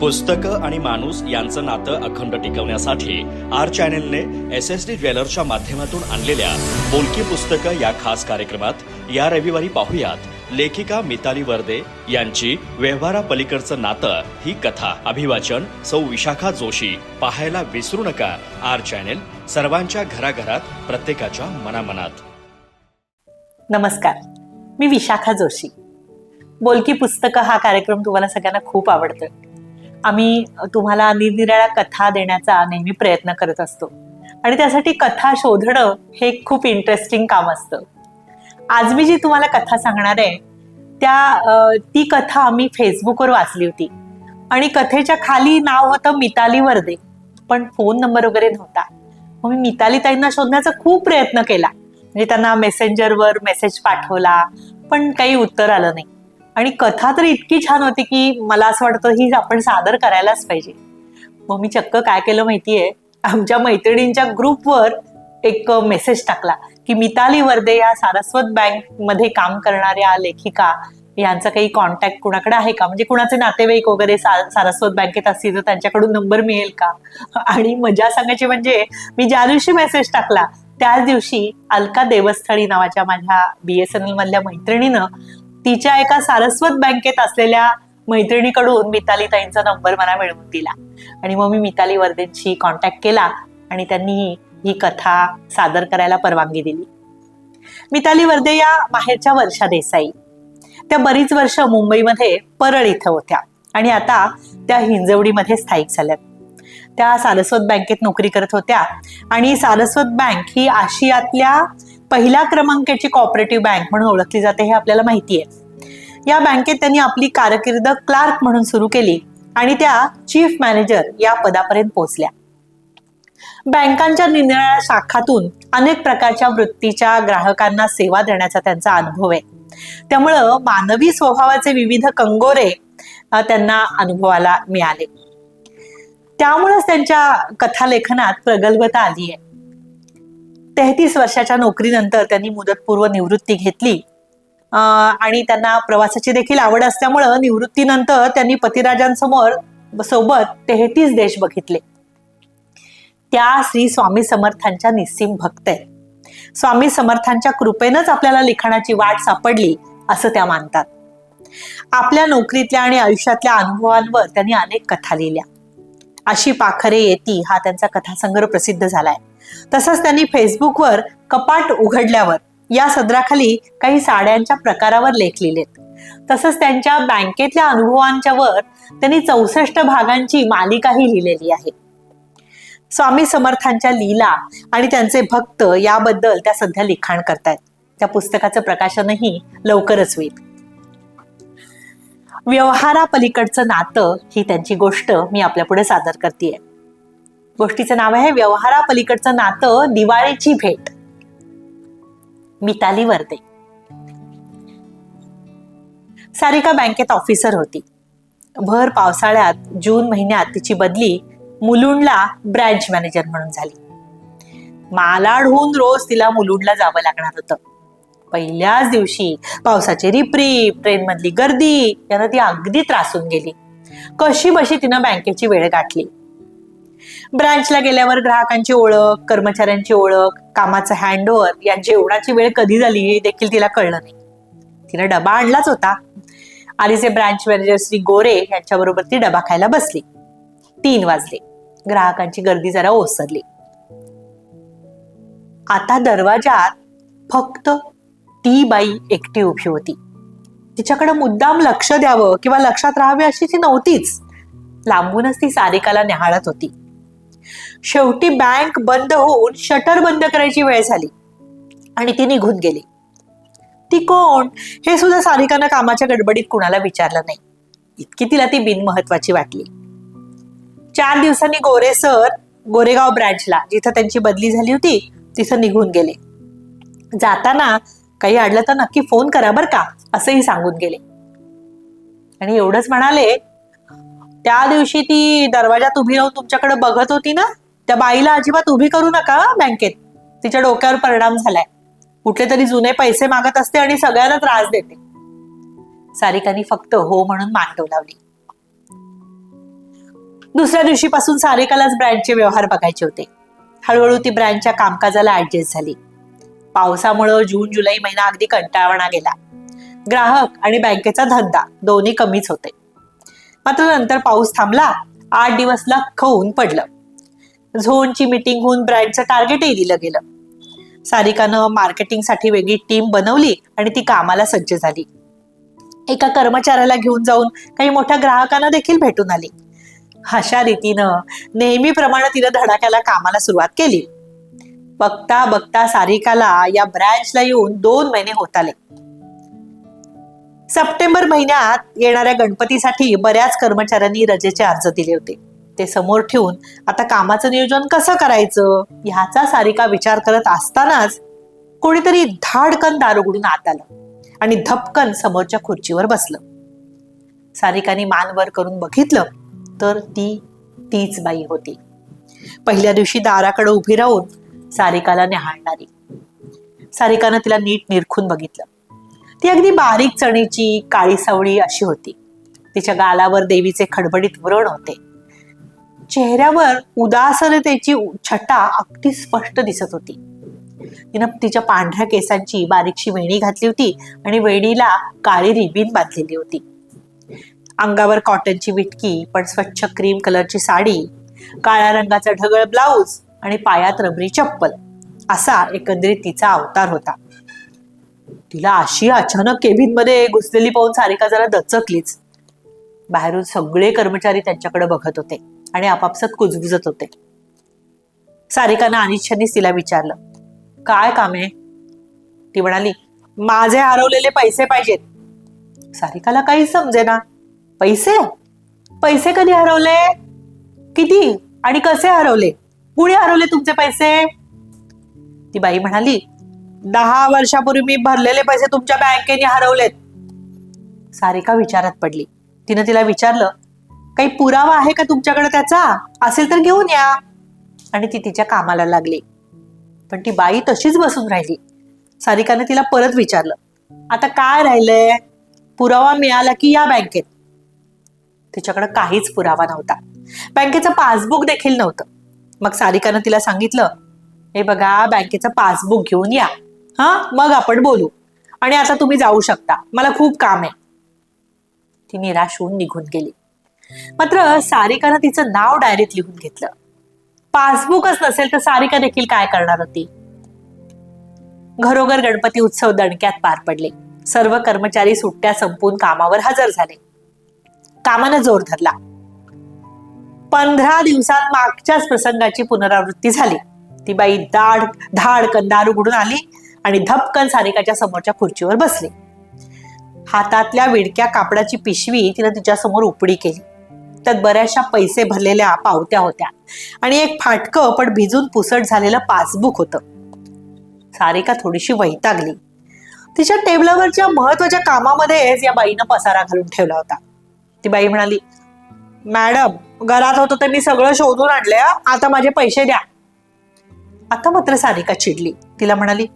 पुस्तकं आणि माणूस यांचं नातं अखंड टिकवण्यासाठी आर चॅनेलने एस एस डी ज्वेलरच्या माध्यमातून आणलेल्या बोलकी पुस्तकं या खास कार्यक्रमात या रविवारी पाहुयात. लेखिका मिताली वर्दे यांची व्यवहारापलीकडचं नातं ही कथा. अभिवाचन सौ विशाखा जोशी. पाहायला विसरू नका आर चॅनेल. सर्वांच्या घराघरात प्रत्येकाच्या मनामनात. नमस्कार. मी विशाखा जोशी. बोलकी पुस्तकं हा कार्यक्रम तुम्हाला सगळ्यांना खूप आवडतो. आम्ही तुम्हाला निरनिराळ्या कथा देण्याचा नेहमी प्रयत्न करत असतो. आणि त्यासाठी कथा शोधणं हे खूप इंटरेस्टिंग काम असतं. आज मी जी तुम्हाला कथा सांगणार आहे त्या ती कथा आम्ही फेसबुकवर वाचली होती. आणि कथेच्या खाली नाव होतं मिताली वर्दे. पण फोन नंबर वगैरे नव्हता. मग मी मिताली ताईंना शोधण्याचा खूप प्रयत्न केला. म्हणजे त्यांना मेसेंजरवर मेसेज पाठवला पण काही उत्तर आलं नाही. आणि कथा तर इतकी छान होती की मला असं वाटतं ही आपण सादर करायलाच पाहिजे. मग मी चक्क काय केलं माहितीये? आमच्या मैत्रिणींच्या ग्रुपवर एक मेसेज टाकला की मिताली वर्दे या सारस्वत बँकमध्ये काम करणाऱ्या लेखिका यांचा काही कॉन्टॅक्ट कुणाकडे आहे का? म्हणजे कुणाचे नातेवाईक वगैरे सारस्वत बँकेत असतील तर त्यांच्याकडून नंबर मिळेल का? आणि मजा सांगायची म्हणजे मी ज्या दिवशी मेसेज टाकला त्याच दिवशी अलका देवस्थळी नावाच्या माझ्या बीएसएनएल मधल्या मैत्रिणीनं तिच्या एका सारस्वत बँकेत असलेल्या मैत्रिणीकडून मिताली ताईंचा नंबर मला मिळवून दिला. आणि मग मी मिताली वर्देंशी कॉन्टॅक्ट केला आणि त्यांनी ही कथा सादर करायला परवानगी दिली. मिताली वर्दे या माहेरच्या वर्षा देसाई. त्या बरीच वर्ष मुंबईमध्ये परळ इथं होत्या आणि आता त्या हिंजवडीमध्ये स्थायिक झाल्यात. त्या सारस्वत बँकेत नोकरी करत होत्या आणि सारस्वत बँक ही आशियातल्या पहिल्या क्रमांकाची कॉपरेटिव्ह बँक म्हणून ओळखली जाते हे आपल्याला माहिती आहे. या बँकेत त्यांनी आपली कारकीर्द क्लार्क म्हणून सुरू केली आणि त्या चीफ मॅनेजर या पदापर्यंत पोहोचल्या. बँकांच्या निरनिराळ्या शाखातून अनेक प्रकारच्या वृत्तीच्या ग्राहकांना सेवा देण्याचा त्यांचा अनुभव आहे. त्यामुळं मानवी स्वभावाचे विविध कंगोरे त्यांना अनुभवाला मिळाले. त्यामुळेच त्यांच्या कथालेखनात प्रगल्भता आली आहे. तेहतीस वर्षाच्या नोकरीनंतर त्यांनी मुदतपूर्व निवृत्ती घेतली. अं, आणि त्यांना प्रवासाची देखील आवड असल्यामुळं निवृत्तीनंतर त्यांनी पतिराजांसमोर सोबत तेहतीस देश बघितले. त्या श्री स्वामी समर्थांच्या निस्सीम भक्त आहेत. स्वामी समर्थांच्या कृपेनंच आपल्याला लिखाणाची वाट सापडली असं त्या मानतात. आपल्या नोकरीतल्या आणि आयुष्यातल्या अनुभवांवर त्यांनी अनेक कथा लिहिल्या. अशी पाखरे येती हा त्यांचा कथासंग्रह प्रसिद्ध झालाय. तसंच त्यांनी फेसबुकवर कपाट उघडल्यावर या सदराखाली काही साड्यांच्या प्रकारावर लेख लिहिलेत. तसंच त्यांच्या बँकेतल्या अनुभवांच्या वर त्यांनी चौसष्ट भागांची मालिकाही लिहिलेली आहे. स्वामी समर्थांच्या लीला आणि त्यांचे भक्त याबद्दल त्या सध्या लिखाण करतायत. त्या पुस्तकाचं प्रकाशनही लवकरच होईल. व्यवहारापलीकडचं नातं ही त्यांची गोष्ट मी आपल्या पुढे सादर करते गोष्टीचं नाव आहे व्यवहारापलीकडचं नातं दिवाळीची भेट. मिताली वर्दे. सारिका बँकेत ऑफिसर होती. भर पावसाळ्यात जून महिन्यात तिची बदली मुलुंडला ब्रँच मॅनेजर म्हणून झाली. मालाडहून रोज तिला मुलुंडला जावं लागणार होतं. पहिल्याच दिवशी पावसाची रिप्रीप ट्रेन मधली गर्दी यानं ती अगदी त्रासून गेली. कशी बशी तिनं बँकेची वेळ गाठली? ब्रांचला गेल्यावर ग्राहकांची ओळख कर्मचाऱ्यांची ओळख कामाचं हँडओव्हर या जेवणाची वेळ कधी झाली हे देखील तिला कळलं नाही. तिनं डबा आणलाच होता. आलीचे ब्रांच मॅनेजर श्री गोरे यांच्याबरोबर ती डबा खायला बसली. तीन वाजले. ग्राहकांची गर्दी जरा ओसरली. आता दरवाजात फक्त ती बाई एकटी उभी होती. तिच्याकडे मुद्दाम लक्ष द्यावं किंवा लक्षात राहावे अशी ती नव्हतीच. लांबूनच ती सारिकाला निहाळत होती. शेवटी बँक बंद होऊन शटर बंद करायची वेळ झाली. आणि ती निघून गेली. ती कोण? हे सुद्धा सारिकानं कामाच्या गडबडीत कुणाला विचारलं नाही. इतकी तिला ती बिनमहत्वाची वाटली. चार दिवसांनी गोरे सर गोरेगाव ब्रँचला जिथं त्यांची बदली झाली होती तिथं निघून गेले. जाताना काही अडलं तर नक्की फोन करा बर का असंही सांगून गेले. आणि एवढंच म्हणाले त्या दिवशी ती दरवाजात उभी राहून तुमच्याकडे बघत होती ना? त्या बाईला अजिबात उभी करू नका बँकेत. तिच्या डोक्यावर परिणाम झालाय. कुठले तरी जुने पैसे मागत असते आणि सगळ्यांना त्रास देते. सारिकाने फक्त हो म्हणून मान डोलावली दुसऱ्या दिवशीपासून सारिकालाच ब्रँडचे व्यवहार बघायचे होते. हळूहळू ती ब्रँडच्या कामकाजाला ऍडजस्ट झाली. पावसामुळं जून जुलै महिना अगदी कंटाळवाणा गेला. ग्राहक आणि बँकेचा धंदा दोन्ही कमीच होते. मात्र नंतर पाऊस थांबला आठ दिवस लख्ख पडलं. झोनची मीटिंग होऊन ब्रँडचं टार्गेटही दिलं गेलं. सारिकानं मार्केटिंगसाठी वेगळी टीम बनवली आणि ती कामाला सज्ज झाली. एका कर्मचाऱ्याला घेऊन जाऊन काही मोठ्या ग्राहकांना देखील भेटून आली. अशा रीतीनं नेहमीप्रमाणे तिनं धडाक्याला कामाला सुरुवात केली. बघता बघता सारिकाला या ब्रँचला येऊन दोन महिने होत आले. सप्टेंबर महिन्यात येणाऱ्या गणपतीसाठी बऱ्याच कर्मचाऱ्यांनी रजेचे अर्ज दिले होते. ते समोर ठेवून आता कामाचं नियोजन कसं करायचं? ह्याचा सारिका विचार करत असतानाच कोणीतरी धाडकन दार उघडून आत आलं आणि धपकन समोरच्या खुर्चीवर बसलं. सारिकाने मान वर करून बघितलं तर ती तीच बाई होती. पहिल्या दिवशी दाराकडे उभी राहून सारिकाला निहाळणारी सारिकानं तिला नीट निरखून बघितलं. ती अगदी बारीक चणीची काळी सावळी अशी होती. तिच्या गालावर देवीचे खडबडीत व्रण होते. चेहऱ्यावर उदासनतेची छटा अगदी स्पष्ट दिसत होती. तिनं तिच्या पांढऱ्या केसांची बारीकशी वेणी घातली होती आणि वेणीला काळी रिबीन बांधलेली होती. अंगावर कॉटनची विटकी पण स्वच्छ क्रीम कलरची साडी काळ्या रंगाचा ढगळ ब्लाऊज आणि पायात रबरी चप्पल असा एकंदरीत तिचा अवतार होता. तिला अशी अचानक केबिनमध्ये घुसलेली पाहून सारिका जरा दचकलीच. बाहेरून सगळे कर्मचारी त्यांच्याकडे बघत होते आणि आपापसात कुजबुजत होते. सारिकानं अनिच्छानीच तिला विचारलं काय काम आहे? ती म्हणाली माझे हरवलेले पैसे पाहिजेत. सारिकाला काही समजेना पैसे? पैसे कधी हरवले? किती? आणि कसे हरवले? कुणी हरवले तुमचे पैसे? ती बाई म्हणाली दहा वर्षापूर्वी मी भरलेले पैसे तुमच्या बँकेने हरवलेत. सारिका विचारात पडली. तिनं तिला विचारलं काही पुरावा आहे का तुमच्याकडे त्याचा? असेल तर घेऊन या. आणि ती तिच्या कामाला लागली. पण ती बाई तशीच बसून राहिली. सारिकाने तिला परत विचारलं आता काय राहिलंय? पुरावा मिळाला की या बँकेत? तिच्याकडे काहीच पुरावा नव्हता. बँकेचं पासबुक देखील नव्हतं. मग सारिकानं तिला सांगितलं हे बघा बँकेचं पासबुक घेऊन या. हा? मग आपण बोलू. आणि आता तुम्ही जाऊ शकता. मला खूप काम आहे. ती निराश होऊन निघून गेली. मात्र सारिकानं तिचं नाव डायरीत लिहून घेतलं. पासबुकच नसेल तर सारिका देखील काय करणार होती? घरोघर गणपती उत्सव दणक्यात पार पडले. सर्व कर्मचारी सुट्ट्या संपून कामावर हजर झाले. कामानं जोर धरला. पंधरा दिवसात मागच्याच प्रसंगाची पुनरावृत्ती झाली. ती बाई दाढ धाड कंदार उघडून आली. आणि धपकन सारिकाच्या समोरच्या खुर्चीवर बसली. हातातल्या विडक्या कापडाची पिशवी तिनं तिच्या समोर उपडी केली. त्यात बऱ्याचशा पैसे भरलेल्या पावत्या होत्या आणि एक फाटकं पण भिजून पुसट झालेलं पासबुक होतं. सारिका थोडीशी वैतागली. तिच्या टेबलावरच्या महत्त्वाच्या कामामध्येच या बाईनं पसारा घालून ठेवला होता. ती बाई म्हणाली मॅडम घरात होतं तर मी सगळं शोधून आणलं आता माझे पैसे द्या. आता मात्र सारिका चिडली. तिला म्हणाली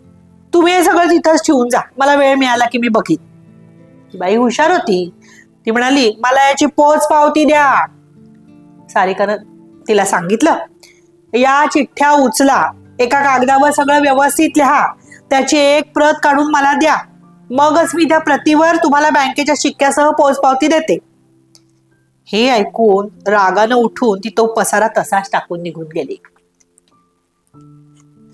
तुम्ही हे सगळं तिथंच ठेवून जा. मला वेळ मिळाला की मी बघीन. ती बाई हुशार होती. ती म्हणाली मला याची पोच पावती द्या. सारिकानं तिला सांगितलं या चिठ्ठ्या उचला. एका कागदावर सगळं व्यवस्थित लिहा. त्याची एक प्रत काढून मला द्या. मगच मी त्या प्रतीवर तुम्हाला बँकेच्या शिक्क्यासह पोचपावती देते. हे ऐकून रागानं उठून ती तो पसारा तसाच टाकून निघून गेली.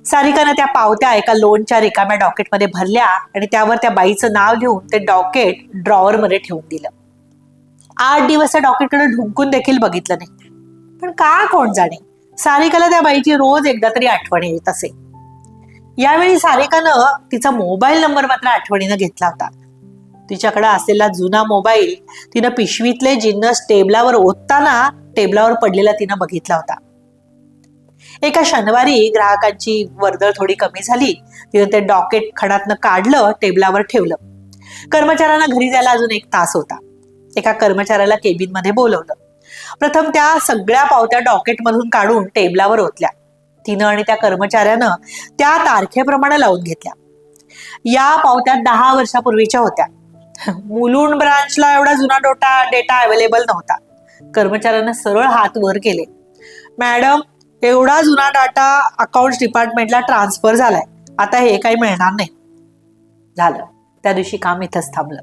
सारिकानं त्या पावत्या एका लोनच्या रिकाम्या डॉकेटमध्ये भरल्या आणि त्यावर त्या बाईचं नाव लिहून ते डॉकेट ड्रॉवर मध्ये ठेवून दिलं. आठ दिवस त्या डॉकेटकडे ढुंकून देखील बघितलं नाही. पण का कोण जाणे? सारिकाला त्या बाईची रोज एकदा तरी आठवण येत असे. यावेळी सारिकानं तिचा मोबाईल नंबर मात्र आठवणीनं घेतला होता. तिच्याकडे असलेला जुना मोबाईल तिनं पिशवीतले जिन्नस टेबलावर ओतताना टेबलावर पडलेला तिनं बघितला होता. एका शनिवारी ग्राहकांची वर्दळ थोडी कमी झाली. तिनं ते डॉकेट खणातनं काढलं टेबलावर ठेवलं. कर्मचाऱ्यांना घरी जायला अजून एक तास होता. एका कर्मचाऱ्याला केबिनमध्ये बोलवलं. प्रथम त्या सगळ्या पावत्या डॉकेट मधून काढून टेबलावर ओतल्या. तिनं आणि त्या कर्मचाऱ्यानं त्या तारखेप्रमाणे लावून घेतल्या. या पावत्या दहा वर्षापूर्वीच्या होत्या. मुलुंड ब्रांचला एवढा जुना डोटा डेटा अवेलेबल नव्हता. कर्मचाऱ्यांना सरळ हात वर केले. मॅडम एवढा जुना डाटा अकाउंट डिपार्टमेंटला ट्रान्सफर झालाय. आता हे काही मिळणार नाही. झालं. त्या दिवशी काम इथंच थांबलं.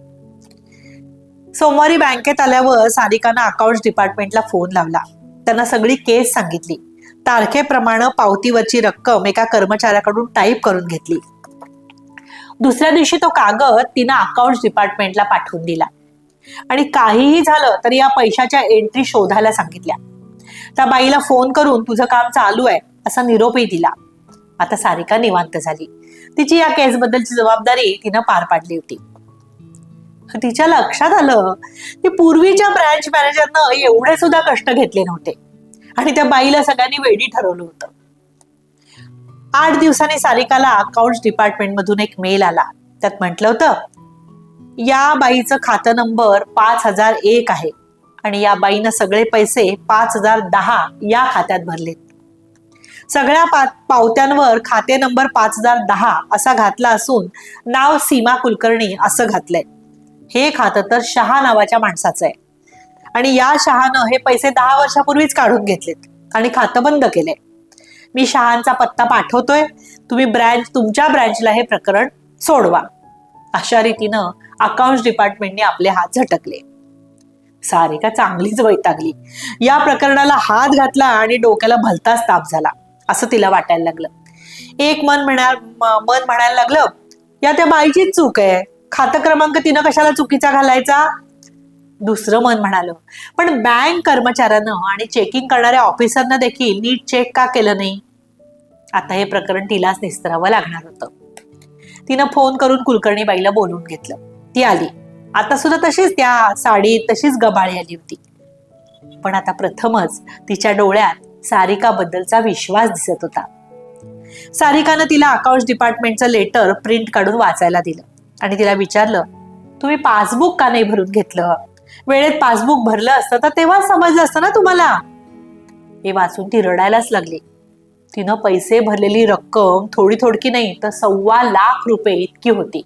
सोमवारी बँकेत आल्यावर सारिकानं अकाउंट डिपार्टमेंटला फोन लावला. त्यांना सगळी केस सांगितली. तारखेप्रमाणे पावतीवरची रक्कम एका कर्मचाऱ्याकडून टाईप करून घेतली. दुसऱ्या दिवशी तो कागद तिनं अकाउंट डिपार्टमेंटला पाठवून दिला. आणि काहीही झालं तरी या पैशाच्या एंट्री शोधायला सांगितल्या. त्या बाईला फोन करून तुझं काम चालू आहे. असा निरोपही दिला. आता सारिका निवांत झाली. तिची या केसबद्दलची जबाबदारी तिनं पार पाडली होती. तिच्या लक्षात आलं की पूर्वीच्या ब्रँच मॅनेजरनं एवढे सुद्धा कष्ट घेतले नव्हते. आणि त्या बाईला सगळ्यांनी वेडी ठरवलं होतं. आठ दिवसांनी सारिकाला अकाउंट डिपार्टमेंट मधून एक मेल आला. त्यात म्हटलं होतं या बाईचं खातं नंबर पाच हजार एक आहे. आणि या बाईनं सगळे पैसे पाच हजार दहा या खात्यात भरलेत सगळ्या पा पावत्यांवर खाते नंबर पाच हजार दहा असा घातला असून नाव सीमा कुलकर्णी असं घातलंय. हे खातं तर शहा नावाच्या माणसाचं आहे. आणि या शहानं हे पैसे दहा वर्षापूर्वीच काढून घेतलेत आणि खातं बंद केलंय. मी शहांचा पत्ता पाठवतोय. तुम्ही ब्रँच तुमच्या ब्रँचला हे प्रकरण सोडवा. अशा रीतीनं अकाउंट डिपार्टमेंटने आपले हात झटकले. सारिका चांगलीच वैतागली. या प्रकरणाला हात घातला आणि डोक्याला भलताच ताप झाला. असं तिला वाटायला लागलं. एक मन म्हणा मन म्हणायला लागलं या त्या बाईचीच चूक आहे. खातं क्रमांक तिनं कशाला चुकीचा घालायचा? दुसरं मन म्हणालं पण बँक कर्मचाऱ्यानं आणि चेकिंग करणाऱ्या ऑफिसरनं देखील नीट चेक का केलं नाही? आता हे प्रकरण तिलाच निस्तरावं लागणार होतं. तिनं फोन करून कुलकर्णी बाईला बोलवून घेतलं. ती आली. आता सुद्धा तशीच त्या साडीत तशीच गबाळी आली होती. पण आता प्रथमच तिच्या डोळ्यात सारिकाबद्दलचा विश्वास दिसत होता. सारिकानं तिला अकाउंट डिपार्टमेंटचं लेटर प्रिंट काढून वाचायला दिलं आणि तिला विचारलं तुम्ही पासबुक का नाही भरून घेतलं? वेळेत पासबुक भरलं असतं तर तेव्हा समजलं असतं ना तुम्हाला? हे वाचून ती रडायलाच लागली. तिनं पैसे भरलेली रक्कम थोडी थोडकी नाही तर सव्वा लाख रुपये इतकी होती.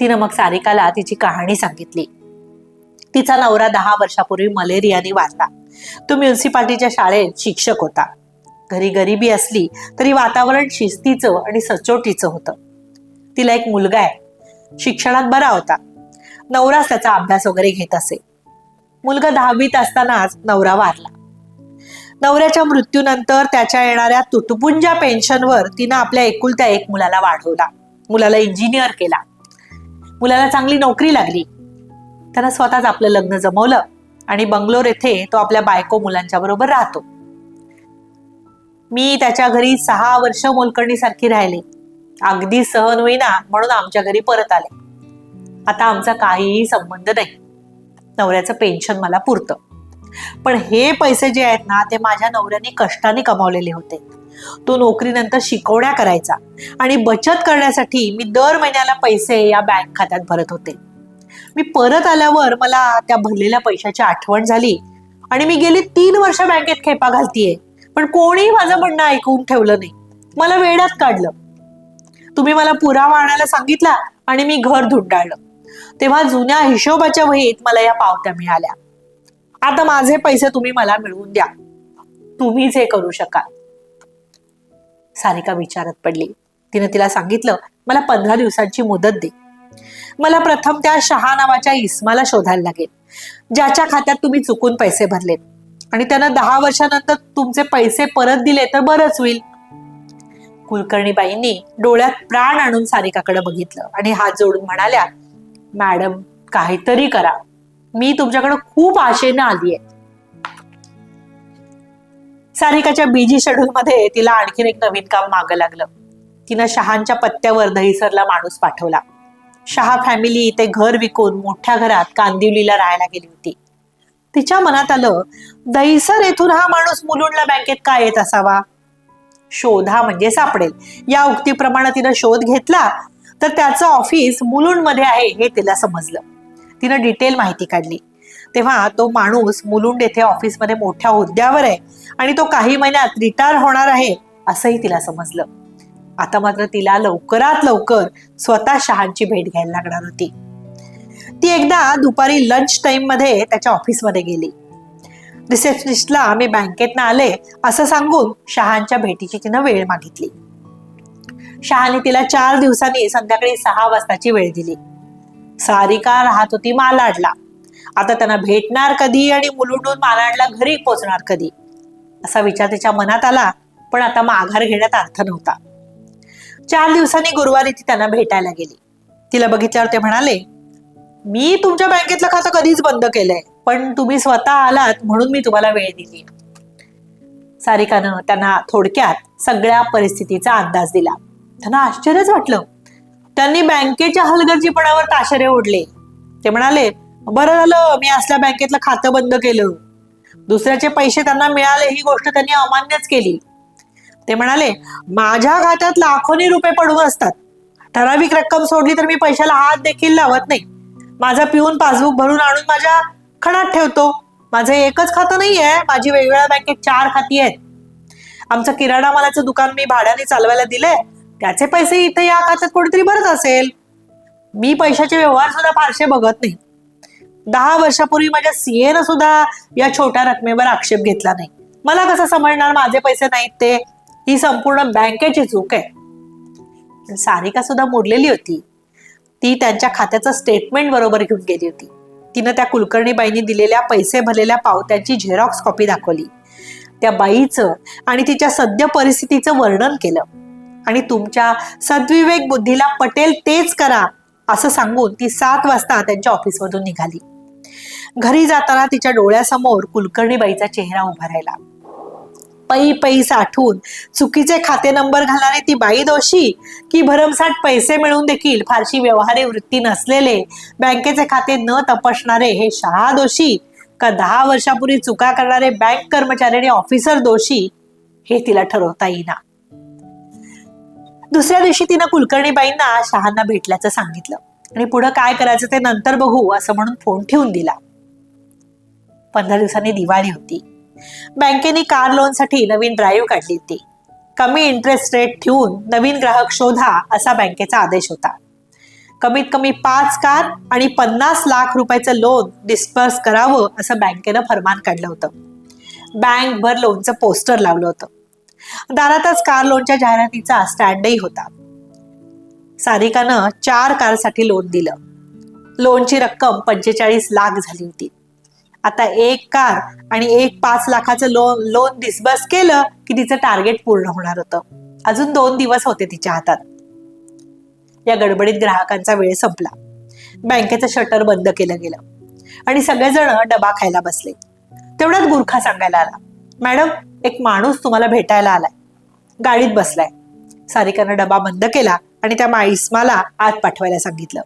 तिनं मग सारिकाला तिची कहाणी सांगितली. तिचा नवरा दहा वर्षापूर्वी मलेरियाने वारला तो म्युन्सिपाल्टीच्या शाळेत शिक्षक होता. घरी गरिबी असली तरी वातावरण शिस्तीचं आणि सचोटीचं होतं. तिला एक मुलगा आहे. शिक्षणात बरा होता. नवराच त्याचा अभ्यास वगैरे घेत असे. मुलगा दहावीत असतानाच नवरा वारला. नवऱ्याच्या मृत्यूनंतर त्याच्या येणाऱ्या तुटपुंजा पेन्शनवर तिनं आपल्या एकुलत्या एक मुलाला वाढवला. मुलाला इंजिनियर केला. मुलाला चांगली नोकरी लागली. त्यानं स्वतःच आपलं लग्न जमवलं आणि बंगलोर येथे तो आपल्या बायको मुलांच्या बरोबर राहतो. मी त्याच्या घरी सहा वर्ष मोलकर्णीसारखी राहिले. अगदी सहन होईना म्हणून आमच्या घरी परत आले. आता आमचा काहीही संबंध नाही. नवऱ्याचं पेन्शन मला पुरतं. पण हे पैसे जे आहेत ना ते माझ्या नवऱ्याने कष्टाने कमावलेले होते. तो नोकरीनंतर शिकवण्या करायचा. आणि बचत करण्यासाठी मी दर महिन्याला पैसे या बँक खात्यात भरत होते. मी परत आल्यावर मला त्या भरलेल्या पैशाची आठवण झाली. आणि मी गेली तीन वर्ष बँकेत खेपा घालतीये. पण कोणीही माझं म्हणणं ऐकून ठेवलं नाही. मला वेळात काढलं. तुम्ही मला पुरावा आणायला सांगितला आणि मी घर धुंडाळलं. तेव्हा जुन्या हिशोबाच्या वहीत मला या पावत्या मिळाल्या. आता माझे पैसे तुम्ही मला मिळवून द्या. तुम्हीच हे करू शकाल. सारिका विचारत पडली. तिने तिला सांगितलं मला पंधरा दिवसांची मुदत दे. मला प्रथम त्या शहा नावाच्या इस्माला शोधायला लागेल ज्याच्या खात्यात तुम्ही चुकून पैसे भरले आणि त्यानं दहा वर्षानंतर तुमचे पैसे परत दिले तर बरंच होईल. कुलकर्णीबाईंनी डोळ्यात प्राण आणून सारिकाकडे बघितलं आणि हात जोडून म्हणाल्या मॅडम काहीतरी करा. मी तुमच्याकडे खूप आशेनं आलीये. सारिकाच्या बिजी शेड्यूल मध्ये तिला आणखीन एक नवीन काम मागं लागलं. तिनं शहांच्या पत्त्यावर दहीसरला माणूस पाठवला. शहा फॅमिली ते घर विकून मोठ्या घरात कांदिवलीला राहायला गेली होती. तिच्या मनात आलं दहीसर येथून हा माणूस मुलुंडला बँकेत का येत असावा? शोधा म्हणजे सापडेल. या उक्तीप्रमाणे तिनं शोध घेतला तर त्याचं ऑफिस मुलुंडमध्ये आहे हे तिला समजलं. तिनं डिटेल माहिती काढली. तेव्हा तो माणूस मुलुंड येथे ऑफिसमध्ये मोठ्या हुद्द्यावर आहे आणि तो काही महिन्यात रिटायर होणार आहे असंही तिला समजलं. आता मात्र तिला लवकरात लवकर स्वतः शहांची भेट घ्यायला लागणार होती. ती एकदा दुपारी लंच टाइममध्ये त्याच्या ऑफिसमध्ये गेली. रिसेप्शनिस्टला मी बँकेतनं आले असं सांगून शहांच्या भेटीची तिनं वेळ मागितली. शहाने तिला चार दिवसांनी संध्याकाळी सहा वाजताची वेळ दिली. सारिका राहत होती मालाडला. आता त्यांना भेटणार कधी आणि मुलुंडून मालाडला घरी पोचणार कधी? असा विचार तिच्या मनात आला पण आता माघार घेण्यात अर्थ नव्हता. चार दिवसांनी गुरुवारी ती त्यांना भेटायला गेली. तिला बघितल्यावर ते म्हणाले मी तुमच्या बँकेतलं खातं कधीच बंद केलंय पण तुम्ही स्वतः आलात म्हणून मी तुम्हाला वेळ दिली. सारिकानं त्यांना थोडक्यात सगळ्या परिस्थितीचा अंदाज दिला. त्यांना आश्चर्यच वाटलं. त्यांनी बँकेच्या हलगर्जीपणावर ताशेरे ओढले. ते म्हणाले बरं झालं मी असल्या बँकेतलं खातं बंद केलं. दुसऱ्याचे पैसे त्यांना मिळाले ही गोष्ट त्यांनी अमान्यच केली. ते म्हणाले माझ्या खात्यात लाखोनी रुपये पडून असतात. ठराविक रक्कम सोडली तर मी पैशाला हात देखील लावत नाही. माझा पिऊन पासबुक भरून आणून माझ्या खणात ठेवतो. माझं एकच खातं नाही आहे माझी वेगवेगळ्या बँकेत चार खाती आहेत. आमचं किराणा मालाचं दुकान मी भाड्याने चालवायला दिलंय. त्याचे पैसे इथे या खात्यात कोणीतरी भरत असेल. मी पैशाचे व्यवहार सुद्धा फारसे बघत नाही. दहा वर्षापूर्वी माझ्या सीएनं सुद्धा या छोट्या रकमेवर आक्षेप घेतला नाही. मला कसं समजणार माझे पैसे नाहीत ते? ही संपूर्ण बँकेची चूक आहे. सारिका सुद्धा मोडलेली होती. ती त्यांच्या खात्याचं स्टेटमेंट बरोबर घेऊन गेली होती. तिनं त्या कुलकर्णीबाईंनी दिलेल्या पैसे भरलेल्या पावत्यांची झेरॉक्स कॉपी दाखवली. त्या बाईचं आणि तिच्या सद्य परिस्थितीचं वर्णन केलं. आणि तुमच्या सद्विवेक बुद्धीला पटेल तेच करा असं सांगून ती सात वाजता त्यांच्या ऑफिसमधून निघाली. घरी जाताना तिच्या डोळ्यासमोर कुलकर्णीबाईचा चेहरा उभा राहिला. पै पै साठवून चुकीचे खाते नंबर घालणारी ती बाई दोषी? की भरमसाठ पैसे मिळून देखील फारशी व्यवहारी वृत्ती नसलेले बँकेचे खाते न तपासणारे हे शहा दोषी? का दहा वर्षापूर्वी चुका करणारे बँक कर्मचारी आणि ऑफिसर दोषी? हे तिला ठरवता येईना. दुसऱ्या दिवशी तिनं कुलकर्णीबाईंना शहांना भेटल्याचं सांगितलं. आणि पुढं काय करायचं ते नंतर बघू असं म्हणून फोन ठेवून दिला. पंधरा दिवसांनी दिवाळी होती. बँकेने कार लोनसाठी नवीन ड्राईव्ह काढली होती. कमी इंटरेस्ट रेट ठेवून नवीन ग्राहक शोधा असा बँकेचा आदेश होता. कमीत कमी पाच कार आणि पन्नास लाख रुपयाचं लोन डिस्पर्स करावं असं बँकेनं फरमान काढलं होतं. बँक भर लोनचं पोस्टर लावलं होतं. दारातच कार लोनच्या जाहिरातीचा स्टँडही होता. सारिकानं चार कारसाठी लोन दिलं. लोनची रक्कम पंचेचाळीस लाख झाली होती. आता एक कार आणि एक पाच लाखाचं लोन लोन डिस्बर्स केलं की तिचं टार्गेट पूर्ण होणार होतं. अजून दोन दिवस होते तिच्या हातात. या गडबडीत ग्राहकांचा वेळ संपला. बँकेचं शटर बंद केलं गेलं. आणि सगळेजण डबा खायला बसले. तेवढ्यात गुरखा सांगायला आला मॅडम एक माणूस तुम्हाला भेटायला आलाय. गाडीत बसलाय. सारिकानं डबा बंद केला आणि त्या माईस्माला आत पाठवायला सांगितलं.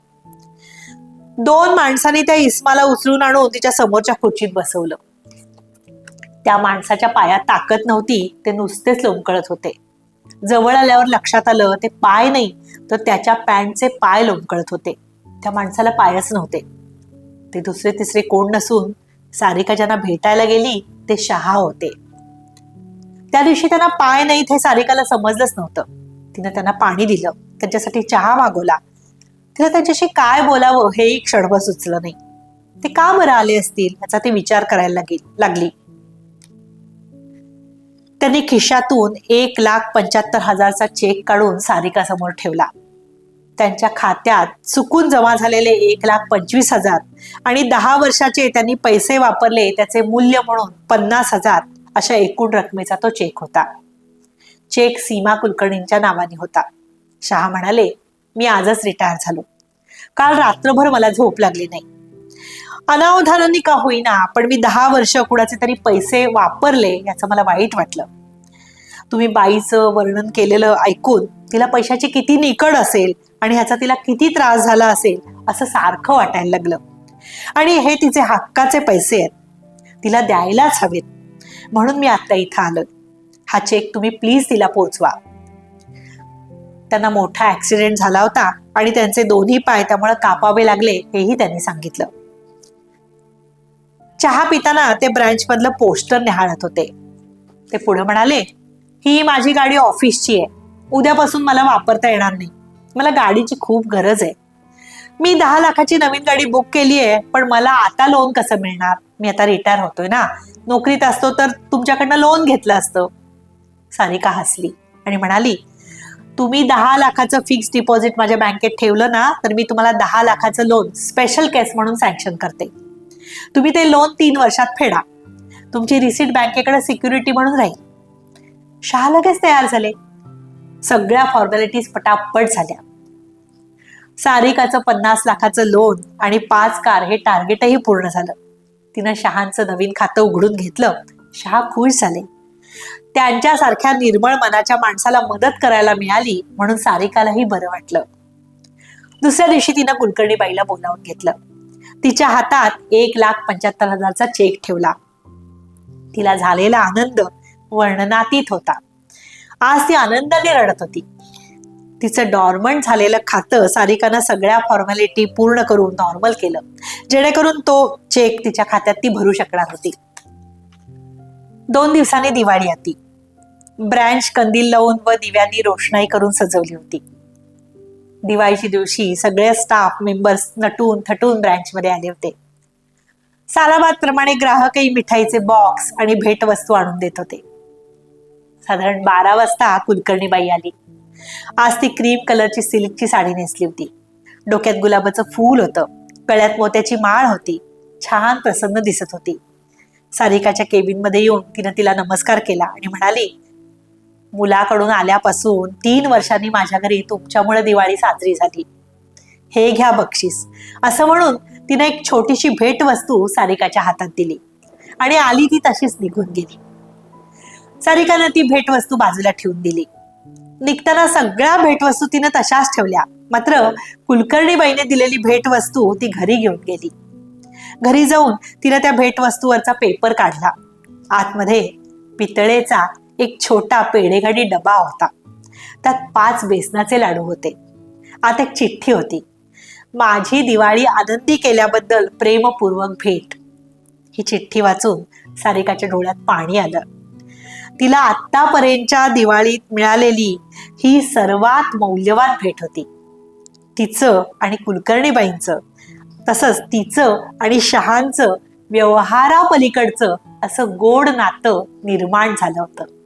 दोन माणसांनी त्या इस्माला उचलून आणून तिच्या समोरच्या खुर्चीत बसवलं. त्या माणसाच्या पायात ताकद नव्हती ते नुसतेच लोंबकळत होते. जवळ आल्यावर लक्षात आलं ते पाय नाही तर त्याच्या पॅन्टचे पाय लोंबकळत होते. त्या माणसाला पायच नव्हते. ते दुसरे तिसरे कोण नसून सारिका ज्यांना भेटायला गेली ते शहा होते. त्या दिवशी त्यांना पाय नाहीत हे सारिकाला समजलंच नव्हतं. तिनं त्यांना पाणी दिलं त्यांच्यासाठी चहा मागवला तिला त्यांच्याशी काय बोलावं हेही क्षणभर सुचलं नाही. ते का बरं आले असतील याचा ती विचार करायला लागली. त्यांनी खिशातून एक लाख पंच्याहत्तर हजारचा चेक काढून सारिका समोर ठेवला. त्यांच्या खात्यात चुकून जमा झालेले एक लाख पंचवीस हजार आणि दहा वर्षाचे त्यांनी पैसे वापरले त्याचे मूल्य म्हणून पन्नास हजार अशा एकूण रकमेचा तो चेक होता. चेक सीमा कुलकर्णींच्या नावाने होता. शहा म्हणाले मी आजच रिटायर झालो. काल रात्रभर मला झोप लागली नाही. अनावधानाने का होईना पण मी दहा वर्ष कुणाचे तरी पैसे वापरले याचं मला वाईट वाटलं. तुम्ही बाईचं वर्णन केलेलं ऐकून तिला पैशाची किती निकड असेल आणि ह्याचा तिला किती त्रास झाला असेल असं सारखं वाटायला लागलं. आणि हे तिचे हक्काचे पैसे आहेत. तिला द्यायलाच हवेत. म्हणून मी आता इथं आलो हा चेक तुम्ही प्लीज तिला पोचवा. त्यांना मोठा ऍक्सिडेंट झाला होता आणि त्यांचे दोन्ही पाय त्यामुळे कापावे लागले हेही त्यांनी सांगितलं. चहा पिताना ते ब्रँच मधलं पोस्टर निहाळत होते. ते पुढे म्हणाले ही माझी गाडी ऑफिसची आहे. उद्यापासून मला वापरता येणार नाही. मला गाडीची खूप गरज आहे. मी दहा लाखाची नवीन गाडी बुक केली आहे पण मला आता लोन कसं मिळणार? मी आता रिटायर होतोय ना. नोकरीत असतो तर तुमच्याकडनं लोन घेतलं असतं. सारिका हसली आणि म्हणाली तुम्ही दहा लाखाचं फिक्स डिपॉझिट माझ्या बँकेत ठेवलं ना तर मी तुम्हाला दहा लाखाचं लोन स्पेशल केस म्हणून सँक्शन करते. तुम्ही ते लोन तीन वर्षात फेडा. तुमची रिसीट बँकेकडे सिक्युरिटी म्हणून राहील. शहा लगेच तयार झाले. सगळ्या फॉर्मॅलिटीज पटापट झाल्या. सारिकाचं पन्नास लाखाचं लोन आणि पाच कार हे टार्गेटही पूर्ण झालं. तिनं शहांचं नवीन खातं उघडून घेतलं. शहा खुश झाले. त्यांच्यासारख्या निर्मळ मनाच्या माणसाला मदत करायला मिळाली म्हणून सारिकालाही बरं वाटलं. दुसऱ्या दिवशी तिनं कुलकर्णीबाईला बोलावून घेतलं. तिच्या हातात एक लाख पंच्याहत्तर हजारचा चेक ठेवला. तिला झालेला आनंद वर्णनातीत होता. आज ती आनंदाने रडत होती. तिचं डॉर्मंट झालेलं खातं सारिकानं सगळ्या फॉर्मॅलिटी पूर्ण करून नॉर्मल केलं जेणेकरून तो चेक तिच्या खात्यात ती भरू शकणार होती. दोन दिवसांनी दिवाळी आती ब्रँच कंदील लावून व दिव्यांनी रोषणाई करून सजवली होती. दिवाळीच्या दिवशी सगळे स्टाफ मेंबर्स नटून थटून ब्रँचमध्ये आले होते. सालाबाद प्रमाणे ग्राहकही मिठाईचे बॉक्स आणि भेटवस्तू आणून देत होते. साधारण बारा वाजता कुलकर्णीबाई आली. आज ती क्रीम कलरची सिल्कची साडी नेसली होती. डोक्यात गुलाबाचं फूल होतं. गळ्यात मोत्याची माळ होती. छान प्रसन्न दिसत होती. सारिकाच्या केबिनमध्ये येऊन तिनं तिला नमस्कार केला आणि म्हणाली मुलाकडून आल्यापासून तीन वर्षांनी माझ्या घरी तुमच्यामुळे दिवाळी साजरी झाली. हे घ्या बक्षीस. असं म्हणून तिने एक छोटीशी भेटवस्तू सारिकाच्या हातात दिली आणि आली ती तशीच निघून गेली. सारिकानं ती भेटवस्तू बाजूला ठेवून दिली. निघताना सगळ्या भेटवस्तू तिनं तशाच ठेवल्या. मात्र कुलकर्णीबाईने दिलेली भेटवस्तू ती घरी घेऊन गेली. घरी जाऊन तिनं त्या भेटवस्तूवरचा पेपर काढला. आतमध्ये पितळेचा एक छोटा पेढेगाडी डबा होता. त्यात पाच बेसनाचे लाडू होते. आत एक चिठ्ठी होती. माझी दिवाळी आनंदी केल्याबद्दल प्रेमपूर्वक भेट. ही चिठ्ठी वाचून सारिकाच्या डोळ्यात पाणी आलं. तिला आत्तापर्यंतच्या दिवाळीत मिळालेली ही सर्वात मौल्यवान भेट होती. तिचं आणि कुलकर्णीबाईंचं तसंच तिचं आणि शहांचं व्यवहारापलीकडचं असं गोड नातं निर्माण झालं होतं.